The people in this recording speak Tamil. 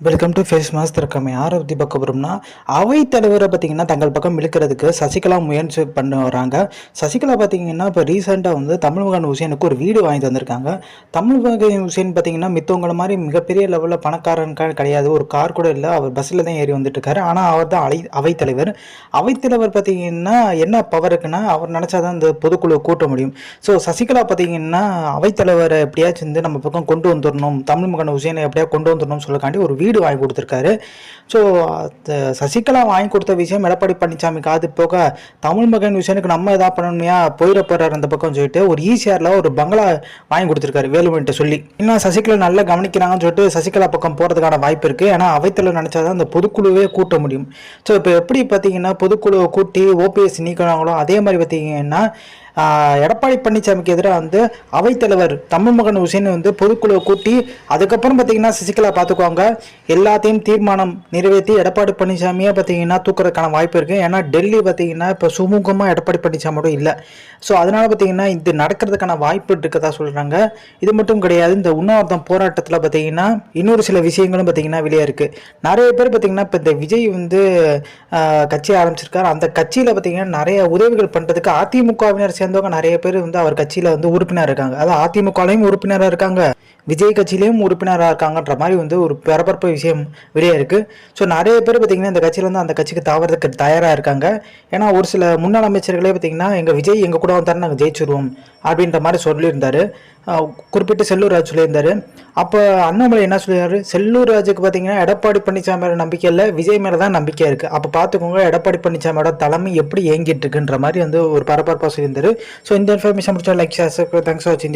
வெல்கம் டு ஃபேஸ் மாஸ்டர் இருக்காம யாரை பற்றி பார்க்க போகிறோம்னா அவை தலைவரை பார்த்தீங்கன்னா தங்கள் பக்கம் இழுக்கிறதுக்கு சசிகலா முயற்சி பண்ண வராங்க. சசிகலா பார்த்தீங்கன்னா இப்போ ரீசெண்டாக வந்து தமிழ்மகன் ஹுசேனுக்கு ஒரு வீடு வாங்கி தந்திருக்காங்க தமிழ்மகன் ஹுசேன் பார்த்தீங்கன்னா மித்தவங்கள மாதிரி மிகப்பெரிய லெவலில் பணக்காரன் கிடையாது. ஒரு கார் கூட இல்லை. அவர் பஸ்ஸில் தான் ஏறி வந்துட்டுருக்காரு. ஆனால் அவர் தான் அலை அவைத்தலைவர் அவைத்தலைவர் பார்த்தீங்கன்னா என்ன பவர் இருக்குன்னா அவர் நினச்சா தான் இந்த பொதுக்குழு கூட்ட முடியும். ஸோ சசிகலா பார்த்தீங்கன்னா அவைத்தலைவரை எப்படியாச்சும் வந்து நம்ம பக்கம் கொண்டு வந்துடணும் தமிழ் மகன் ஹுசேனை எப்படியா கொண்டு வந்துடணும்னு சொல்லக்காண்டி ஒரு வீடு வாங்கி கொடுத்துருக்காரு. ஸோ சசிகலா வாங்கி கொடுத்த விஷயம் எடப்பாடி பழனிசாமி காது போக தமிழ் மகன் விஷயனுக்கு நம்ம எதா பண்ணணுமையா போயிட போறாரு அந்த பக்கம் சொல்லிட்டு ஒரு ஈசிஆரில் ஒரு பங்களா வாங்கி கொடுத்துருக்காரு வேலுமணிட்ட சொல்லி. இன்னும் சசிகலா நல்லா கவனிக்கிறாங்கன்னு சொல்லிட்டு சசிகலா பக்கம் போகிறதுக்கான வாய்ப்பு இருக்குது ஏன்னா அவைத்தலைவர் நினச்சாதான் அந்த பொதுக்குழுவே கூட்ட முடியும். ஸோ இப்போ எப்படி பார்த்தீங்கன்னா பொதுக்குழுவை கூட்டி ஓபிஎஸ் நீக்கிறாங்களோ அதே மாதிரி பார்த்தீங்கன்னா எடப்பாடி பழனிசாமிக்கு எதிராக வந்து அவைத்தலைவர் தமிழ்மகன் ஹுசேன் வந்து பொதுக்குழுவை கூட்டி அதுக்கப்புறம் பார்த்தீங்கன்னா சசிகலா பார்த்துக்குவாங்க எல்லாத்தையும் தீர்மானம் நிறைவேற்றி எடப்பாடி பழனிசாமியே பார்த்தீங்கன்னா தூக்குறதுக்கான வாய்ப்பு இருக்குது ஏன்னா டெல்லி பார்த்தீங்கன்னா இப்போ சுமூகமாக எடப்பாடி பழனிசாமியோட இல்லை. ஸோ அதனால் பார்த்தீங்கன்னா இது நடக்கிறதுக்கான வாய்ப்பு இருக்கதா சொல்கிறாங்க இது மட்டும் கிடையாது இந்த உண்ணாவிரதம் போராட்டத்தில் பார்த்தீங்கன்னா இன்னொரு சில விஷயங்களும் பார்த்தீங்கன்னா வெளியே இருக்குது நிறைய பேர் பார்த்தீங்கன்னா இப்போ இந்த விஜய் வந்து கட்சி ஆரம்பிச்சிருக்காரு. அந்த கட்சியில் பார்த்தீங்கன்னா நிறைய உதவிகள் பண்ணுறதுக்கு அதிமுகவினர் சேர்ந்தவங்க நிறைய பேர் வந்து அவர் கட்சியில் வந்து உறுப்பினர் இருக்காங்க. அதாவது அதிமுகலையும் உறுப்பினராக இருக்காங்க. விஜய் கட்சியிலையும் உறுப்பினராக இருக்காங்கன்ற மாதிரி வந்து ஒரு பரபரப்பு விஷயம் வெளியே இருக்குது ஸோ நிறைய பேர் பார்த்தீங்கன்னா இந்த கட்சியில் வந்து அந்த கட்சிக்கு தாவறதுக்கு தயாராக இருக்காங்க. ஏன்னா ஒரு சில முன்னாள் அமைச்சர்களே பார்த்தீங்கன்னா எங்கள் விஜய் எங்கள் கூட வந்தாரு நாங்கள் ஜெயிச்சிருவோம் அப்படின்ற மாதிரி சொல்லியிருந்தார். குறிப்பிட்டு செல்லூர் ராஜ் சொல்லியிருந்தார். அப்போ அண்ணாமலை என்ன சொல்லியிருந்தாரு? செல்லூர் ராஜுக்கு பார்த்தீங்கன்னா எடப்பாடி பழனிசாமியோட நம்பிக்கை இல்லை விஜய் மேலே தான் நம்பிக்கை இருக்குது அப்போ பார்த்துக்கோங்க எடப்பாடி பழனிசாமியோட தலைமை எப்படி இயங்கிட்டு இருக்குன்ற மாதிரி வந்து ஒரு பரபரப்பாக சொல்லியிருந்தாரு. ஸோ இந்த இன்ஃபர்மேஷன் முடிச்சா லைக் ஷேர் தேங்க்ஸ் ஃபார் வாட்சிங்